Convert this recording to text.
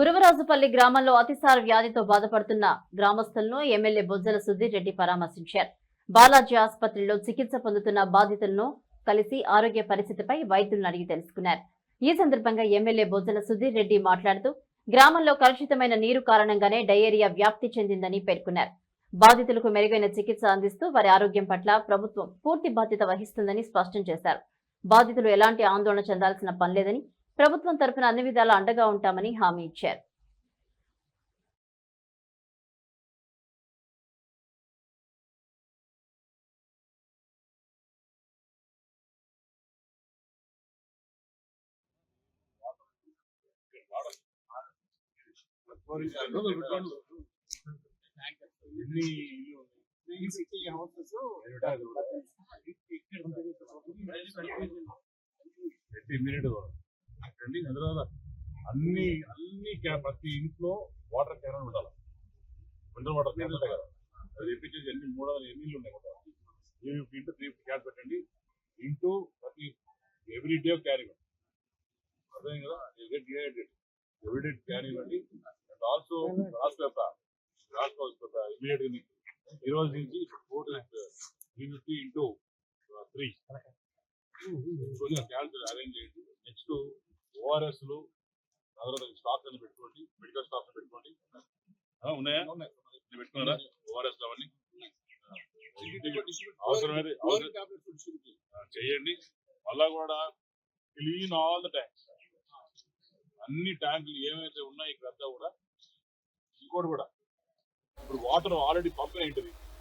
గురువరాజుపల్లి గ్రామంలో అతిసార వ్యాధితో బాధపడుతున్న గ్రామస్తులను ఎమ్మెల్యే బొజ్జల సుధీర్ రెడ్డి పరామర్శించారు. బాలాజీ ఆసుపత్రిలో చికిత్స పొందుతున్న బాధితులను కలిసి ఆరోగ్య పరిస్థితిపై వైద్యులను అడిగి తెలుసుకున్నారు. ఈ సందర్భంగా ఎమ్మెల్యే బొజ్జల సుధీర్ రెడ్డి మాట్లాడుతూ గ్రామంలో కలుషితమైన నీరు కారణంగానే డయేరియా వ్యాప్తి చెందిందని పేర్కొన్నారు. బాధితులకు మెరుగైన చికిత్స అందిస్తూ వారి ఆరోగ్యం పట్ల ప్రభుత్వం పూర్తి బాధ్యత వహిస్తుందని స్పష్టం చేశారు. బాధితులు ఎలాంటి ఆందోళన చెందాల్సిన పనిలేదని ప్రభుత్వం తరఫున అన్ని విధాలా అండగా ఉంటామని హామీ ఇచ్చారు. ఎన్ని ఇల్లు హౌసెస్ ఇమ్మీడియట్ అన్ని అన్ని ప్రతి ఇంట్లో వాటర్ క్యాన్ ఉండాలి. మినరల్ వాటర్ క్యాన్ ఉంటాయి కదా. అది తెప్పించేసి ఎన్ని మూడు వందల ఎన్ని ఇల్లు ఉన్నాయి మొత్తం ఇంటూ త్రీ ఫిఫ్టీ క్యాన్ పెట్టండి. ఇంటూ ప్రతి ఎవ్రీ డే క్యాన్ ఇవ్వండి. అర్థం కదా? Get dehydrate every day can ఇవ్వండి. అండ్ ఆల్సో లాస్ట్ యొక్క లాస్ట్ ఇమీడియట్గా మీకు ఈ రోజు నుంచి four three fifty into three. ఓఆర్ఎస్లు తర్వాత స్టాక్స్ అని పెట్టుకోండి మెడికల్ స్టాక్స్ పెట్టుకోండి. ఉన్నాయా? పెట్టుకున్నారా? ఓఆర్ఎస్ అవన్నీ అవసరమైతే చేయండి. మళ్ళా కూడా క్లీన్ ఆల్ ద ట్యాంక్స్. అన్ని ట్యాంకులు ఏమైతే ఉన్నాయి ఇక్కడ కూడా ఇంకోటి కూడా. ఇప్పుడు వాటర్ ఆల్రెడీ పంపిన ఏంటిది